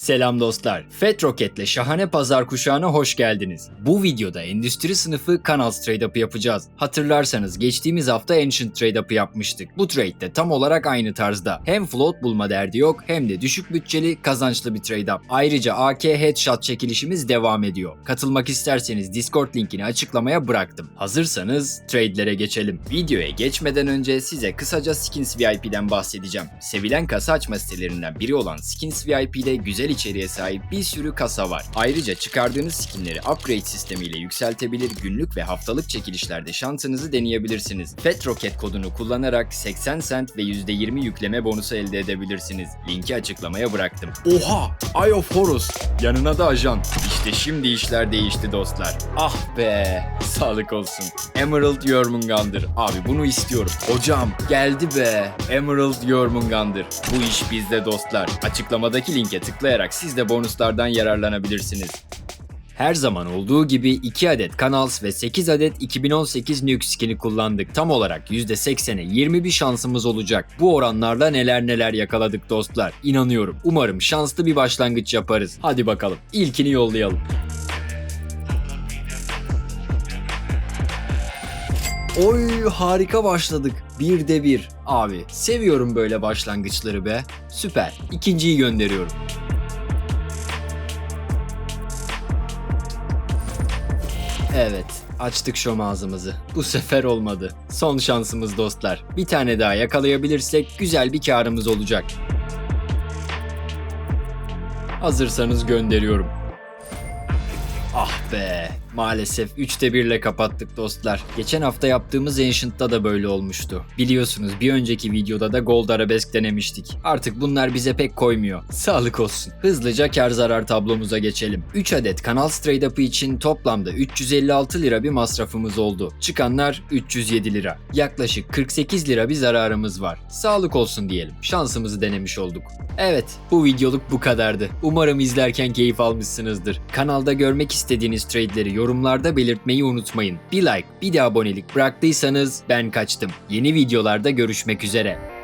Selam dostlar. FET şahane pazar kuşağına hoş geldiniz. Bu videoda endüstri sınıfı Canals Trade Up'ı yapacağız. Hatırlarsanız geçtiğimiz hafta Ancient Trade Up'ı yapmıştık. Bu trade de tam olarak aynı tarzda. Hem float bulma derdi yok hem de düşük bütçeli kazançlı bir trade up. Ayrıca AK Headshot çekilişimiz devam ediyor. Katılmak isterseniz Discord linkini açıklamaya bıraktım. Hazırsanız trade'lere geçelim. Videoya geçmeden önce size kısaca Skins VIP'den bahsedeceğim. Sevilen kasa açma sitelerinden biri olan Skins VIP'de güzel içeriğe sahip bir sürü kasa var. Ayrıca çıkardığınız skinleri upgrade sistemiyle yükseltebilir, günlük ve haftalık çekilişlerde şansınızı deneyebilirsiniz. Fat Rocket kodunu kullanarak 80 cent ve %20 yükleme bonusu elde edebilirsiniz. Linki açıklamaya bıraktım. Oha! Eye of Horus! Yanına da ajan. İşte şimdi işler değişti dostlar. Ah be! Sağlık olsun. Emerald Jormungandr. Abi bunu istiyorum. Hocam geldi be. Emerald Jormungandr. Bu iş bizde dostlar. Açıklamadaki linke tıklayarak siz de bonuslardan yararlanabilirsiniz. Her zaman olduğu gibi 2 adet Canals ve 8 adet 2018 Nuke skin'i kullandık. Tam olarak %80'e 20 bir şansımız olacak. Bu oranlarla neler neler yakaladık dostlar. İnanıyorum. Umarım şanslı bir başlangıç yaparız. Hadi bakalım. İlkini yollayalım. Oy harika başladık. Bir de bir. Abi seviyorum böyle başlangıçları be. Süper. İkinciyi gönderiyorum. Evet, açtık şom ağzımızı. Bu sefer olmadı. Son şansımız dostlar. Bir tane daha yakalayabilirsek güzel bir karımız olacak. Hazırsanız gönderiyorum. Ah be, maalesef 3'te 1 ile kapattık dostlar. Geçen hafta yaptığımız Ancient'ta da böyle olmuştu. Biliyorsunuz bir önceki videoda da Gold Arabesk denemiştik. Artık bunlar bize pek koymuyor. Sağlık olsun. Hızlıca kar zarar tablomuza geçelim. 3 adet kanal trade up'ı için toplamda 356 lira bir masrafımız oldu. Çıkanlar 307 lira. Yaklaşık 48 lira bir zararımız var. Sağlık olsun diyelim. Şansımızı denemiş olduk. Evet, bu videoluk bu kadardı. Umarım izlerken keyif almışsınızdır. Kanalda görmek istediğiniz trade'leri yorumlarda belirtmeyi unutmayın. Bir like, bir de abonelik bıraktıysanız ben kaçtım. Yeni videolarda görüşmek üzere.